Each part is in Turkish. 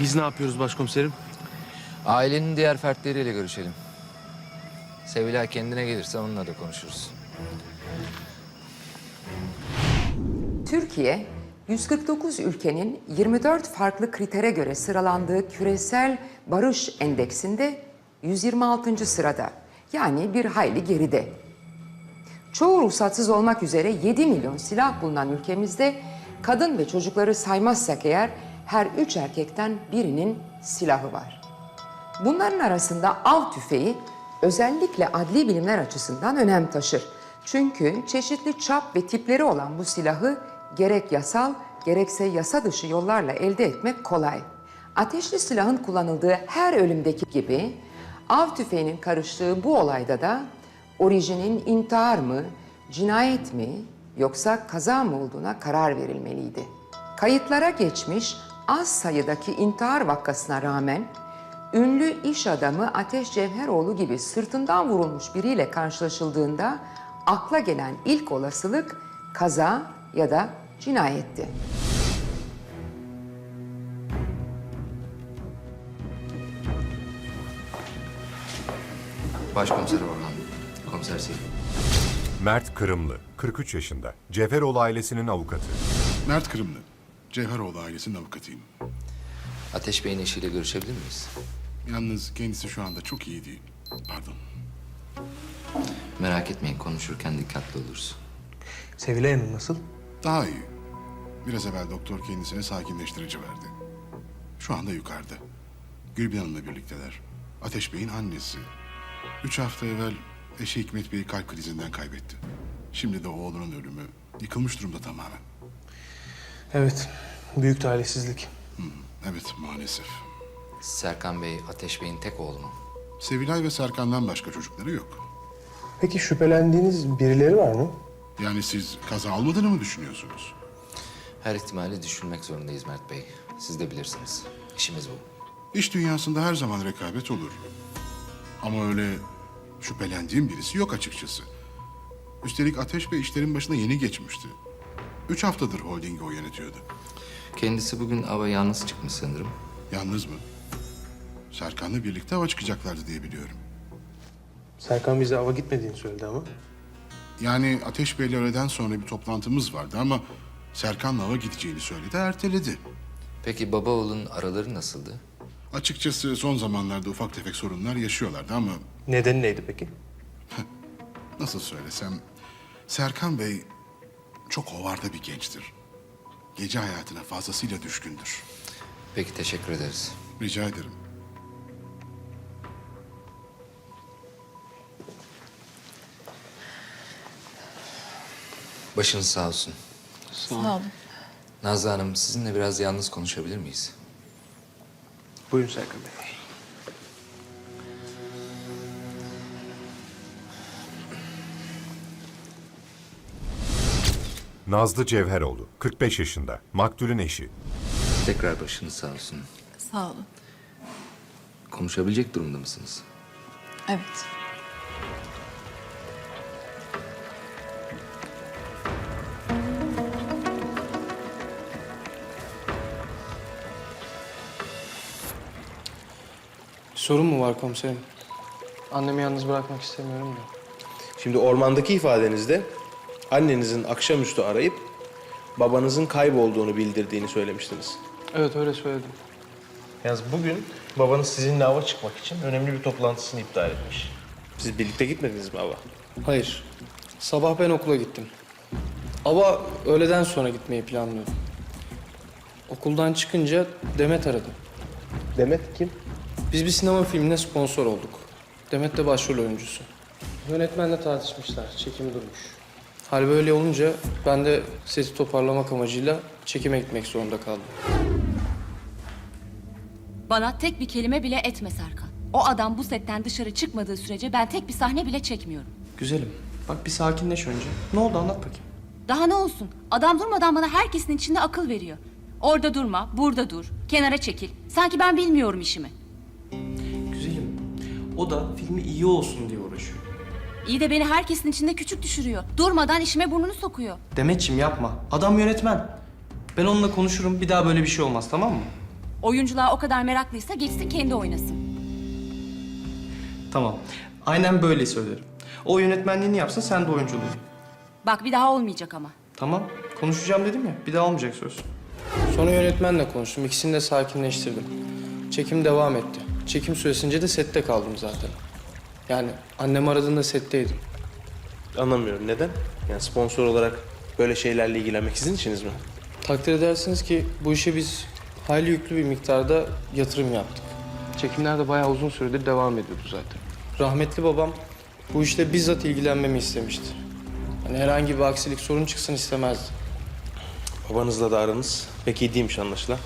Biz ne yapıyoruz başkomiserim? Ailenin diğer fertleriyle görüşelim. Sevilay kendine gelirse onunla da konuşuruz. Türkiye, 149 ülkenin 24 farklı kritere göre sıralandığı küresel barış endeksinde 126. sırada. Yani bir hayli geride. Çoğu ruhsatsız olmak üzere 7 milyon silah bulunan ülkemizde kadın ve çocukları saymazsak eğer her üç erkekten birinin silahı var. Bunların arasında av tüfeği özellikle adli bilimler açısından önem taşır. Çünkü çeşitli çap ve tipleri olan bu silahı gerek yasal gerekse yasa dışı yollarla elde etmek kolay. Ateşli silahın kullanıldığı her ölümdeki gibi av tüfeğinin karıştığı bu olayda da orijinin intihar mı, cinayet mi yoksa kaza mı olduğuna karar verilmeliydi. Kayıtlara geçmiş az sayıdaki intihar vakasına rağmen ünlü iş adamı Ateş Cevheroğlu gibi sırtından vurulmuş biriyle karşılaşıldığında akla gelen ilk olasılık kaza ya da cinayetti. Başkomiser Orhan, komiser Selim. Mert Kırımlı, 43 yaşında. Ceferoğlu ailesinin avukatı. Mert Kırımlı. Cevheroğlu ailesinin avukatıyım. Ateş Bey'in eşiyle görüşebilir miyiz? Yalnız kendisi şu anda çok iyi değil. Pardon. Merak etmeyin, konuşurken dikkatli oluruz. Sevilay Hanım nasıl? Daha iyi. Biraz evvel doktor kendisine sakinleştirici verdi. Şu anda yukarıda. Gülbin Hanım'la birlikteler. Ateş Bey'in annesi. Üç hafta evvel eşi Hikmet Bey'i kalp krizinden kaybetti. Şimdi de oğlunun ölümü. Yıkılmış durumda tamamen. Evet, büyük talihsizlik. Evet maalesef. Serkan Bey, Ateş Bey'in tek oğlu mu? Sevilay ve Serkan'dan başka çocukları yok. Peki şüphelendiğiniz birileri var mı? Yani siz kaza olmadığını mı düşünüyorsunuz? Her ihtimali düşünmek zorundayız Mert Bey. Siz de bilirsiniz. İşimiz bu. İş dünyasında her zaman rekabet olur. Ama öyle şüphelendiğim birisi yok açıkçası. Üstelik Ateş Bey işlerin başına yeni geçmişti. Üç haftadır holdingi o yönetiyordu. Kendisi bugün ava yalnız çıkmış sanırım. Yalnız mı? Serkan'la birlikte hava çıkacaklardı diye biliyorum. Serkan bize ava gitmediğini söyledi ama. Yani Ateş Bey'le öğleden sonra bir toplantımız vardı ama Serkan'la hava gideceğini söyledi, erteledi. Peki baba oğlun araları nasıldı? Açıkçası son zamanlarda ufak tefek sorunlar yaşıyorlardı ama Nedeni neydi peki? nasıl söylesem... Serkan Bey çok hovarda bir gençtir. Gece hayatına fazlasıyla düşkündür. Peki teşekkür ederiz. Rica ederim. Başınız sağ olsun. Sağ olun. Nazlı Hanım, sizinle biraz yalnız konuşabilir miyiz? Buyurun Serkan Bey. Nazlı Cevheroğlu, 45 yaşında. Maktulün eşi. Tekrar başınız sağ olsun. Sağ olun. Konuşabilecek durumda mısınız? Evet. Sorun mu var komiserim? Annemi yalnız bırakmak istemiyorum da. Şimdi ormandaki ifadenizde annenizin akşamüstü arayıp babanızın kaybolduğunu bildirdiğini söylemiştiniz. Evet öyle söyledim. Yalnız bugün babanız sizinle ava çıkmak için önemli bir toplantısını iptal etmiş. Siz birlikte gitmediniz mi ava? Hayır. Sabah ben okula gittim. Ama öğleden sonra gitmeyi planlıyordum. Okuldan çıkınca Demet aradı. Demet kim? Biz bir sinema filmine sponsor olduk. Demet de başrol oyuncusu. Yönetmenle tartışmışlar. Çekim durmuş. Hal böyle olunca ben de sesi toparlamak amacıyla çekime gitmek zorunda kaldım. Bana tek bir kelime bile etme Serkan. O adam bu setten dışarı çıkmadığı sürece ben tek bir sahne bile çekmiyorum. Güzelim. Bak bir sakinleş önce. Ne oldu anlat bakayım. Daha ne olsun? Adam durmadan bana herkesin içinde akıl veriyor. Orada durma, burada dur, kenara çekil. Sanki ben bilmiyorum işimi. Güzelim. O da filmi iyi olsun diye uğraşıyor. İyi de beni herkesin içinde küçük düşürüyor. Durmadan işime burnunu sokuyor. Demetçim yapma. Adam yönetmen. Ben onunla konuşurum. Bir daha böyle bir şey olmaz tamam mı? Oyunculuğa o kadar meraklıysa geçsin kendi oynasın. Tamam. Aynen böyle söylerim. O yönetmenliğini yapsın, sen de oyunculuğu. Bak bir daha olmayacak ama. Tamam. Konuşacağım dedim ya. Bir daha olmayacak söz. Sonra yönetmenle konuştum. İkisini de sakinleştirdim. Çekim devam etti. Çekim süresince de sette kaldım zaten. Yani annem aradığında setteydim. Anlamıyorum neden? Yani sponsor olarak böyle şeylerle ilgilenmek sizin işiniz mi? Takdir edersiniz ki bu işe biz hayli yüklü bir miktarda yatırım yaptık. Çekimler de bayağı uzun süredir devam ediyordu zaten. Rahmetli babam bu işle bizzat ilgilenmemi istemişti. Yani herhangi bir aksilik sorun çıksın istemezdi. Babanızla da aranız pek iyi değilmiş anlaşılan.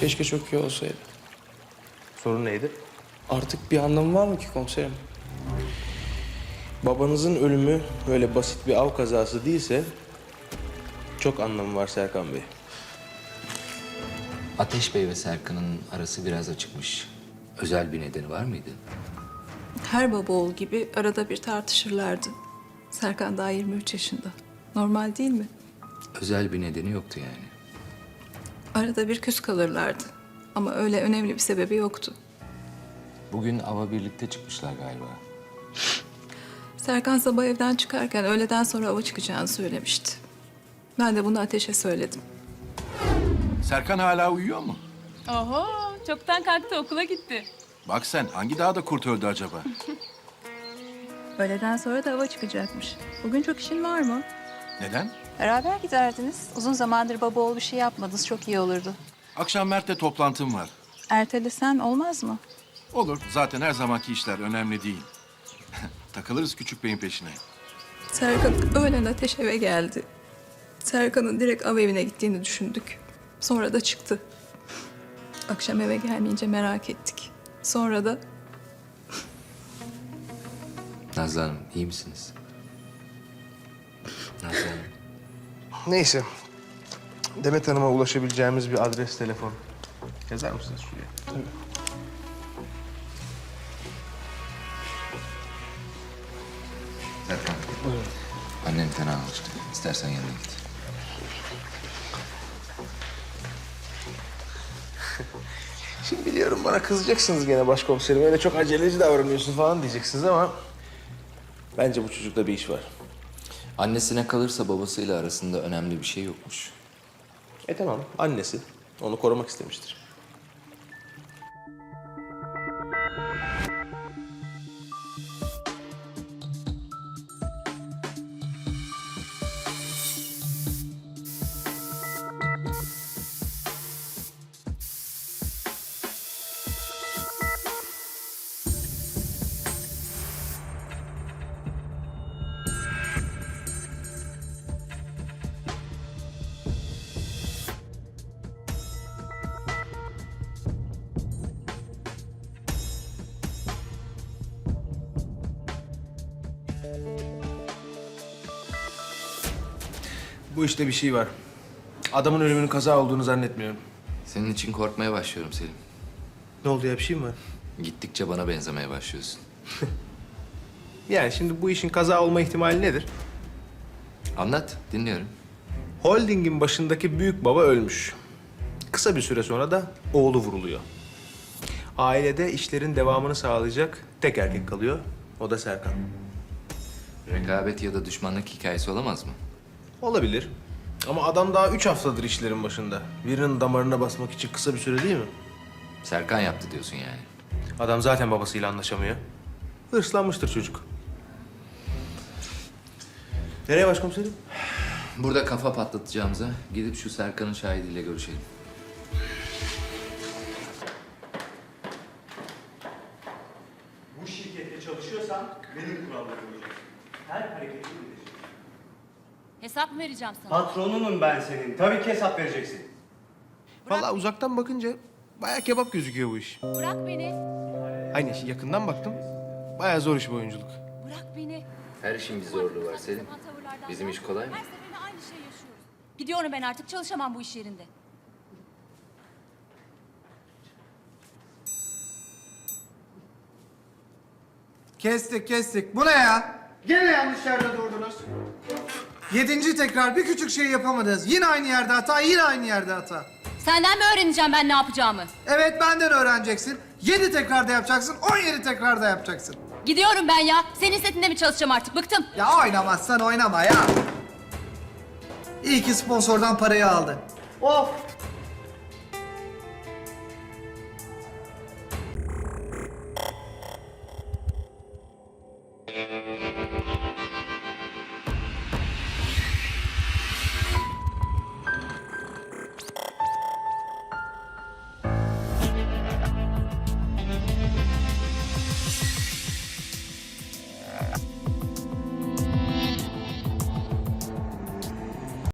Keşke çok iyi olsaydı. Sorun neydi? Artık bir anlamı var mı ki komiserim? Babanızın ölümü öyle basit bir av kazası değilse çok anlamı var Serkan Bey. Ateş Bey ve Serkan'ın arası biraz açıkmış. Özel bir nedeni var mıydı? Her baba oğul gibi arada bir tartışırlardı. Serkan daha 23 yaşında. Normal değil mi? Özel bir nedeni yoktu yani. Arada bir küs kalırlardı. Ama öyle önemli bir sebebi yoktu. Bugün ava birlikte çıkmışlar galiba. Serkan sabah evden çıkarken öğleden sonra ava çıkacağını söylemişti. Ben de bunu Ateş'e söyledim. Serkan hala uyuyor mu? Oho çoktan kalktı okula gitti. Bak sen hangi dağda kurt öldü acaba? Öğleden sonra da ava çıkacakmış. Bugün çok işin var mı? Neden? Beraber giderdiniz. Uzun zamandır baba oğul bir şey yapmadınız. Çok iyi olurdu. Akşam Mert'le toplantım var. Ertelesen olmaz mı? Olur. Zaten her zamanki işler önemli değil. Takılırız küçük beyin peşine. Serkan öğlen Ateş eve geldi. Serkan'ın direkt av evine gittiğini düşündük. Sonra da çıktı. Akşam eve gelmeyince merak ettik. Sonra da Nazlı Hanım iyi misiniz? Nazlı Hanım. Neyse. Demet Hanım'a ulaşabileceğimiz bir adres, telefon. Yazar mısınız şuraya? Serkan. Annem fena alıştı. İstersen yanına git. Şimdi biliyorum bana kızacaksınız gene başkomiserim. Öyle çok aceleci davranıyorsun falan diyeceksiniz ama... Bence bu çocukta bir iş var. Annesine kalırsa babasıyla arasında önemli bir şey yokmuş. E tamam, annesi. Onu korumak istemiştir. Bu işte bir şey var. Adamın ölümünün kaza olduğunu zannetmiyorum. Senin için korkmaya başlıyorum Selim. Ne oldu ya bir şey mi var? Gittikçe bana benzemeye başlıyorsun. Yani şimdi bu işin kaza olma ihtimali nedir? Anlat, dinliyorum. Holdingin başındaki büyük baba ölmüş. Kısa bir süre sonra da oğlu vuruluyor. Ailede işlerin devamını sağlayacak tek erkek kalıyor. O da Serkan. Rekabet ya da düşmanlık hikayesi olamaz mı? Olabilir. Ama adam daha üç haftadır işlerin başında. Birinin damarına basmak için kısa bir süre değil mi? Serkan yaptı diyorsun yani. Adam zaten babasıyla anlaşamıyor. Hırslanmıştır çocuk. Nereye başkomiserim? Burada kafa patlatacağımıza gidip şu Serkan'ın şahidiyle görüşelim. Bu şirkette çalışıyorsan benim kurallarımı uyacaksın. Her hareketini bileceksin. Hesap mı vereceğim sana? Patronunum ben senin. Tabii ki hesap vereceksin. Vallahi uzaktan bakınca bayağı kebap gözüküyor bu iş. Bırak beni. Aynı işi yakından baktım. Bayağı zor iş bu oyunculuk. Bırak beni. Her işin bir zorluğu var Saçma Selim. sapan tavırlardan Bizim iş kolay mı? Her seferinde aynı şeyi yaşıyoruz. Gidiyorum ben artık çalışamam bu iş yerinde. Kestik kestik. Bu ne ya? Gene yanlış yerde durdunuz. Yedinci tekrar bir küçük şey yapamadınız. Yine aynı yerde hata, yine aynı yerde hata. Senden mi öğreneceğim ben ne yapacağımı? Evet benden öğreneceksin. Yedi tekrarda yapacaksın, on yedi tekrarda yapacaksın. Gidiyorum ben ya. Senin setinde mi çalışacağım artık? Bıktım. Ya oynamazsan oynama ya. İyi ki sponsordan parayı aldı. Of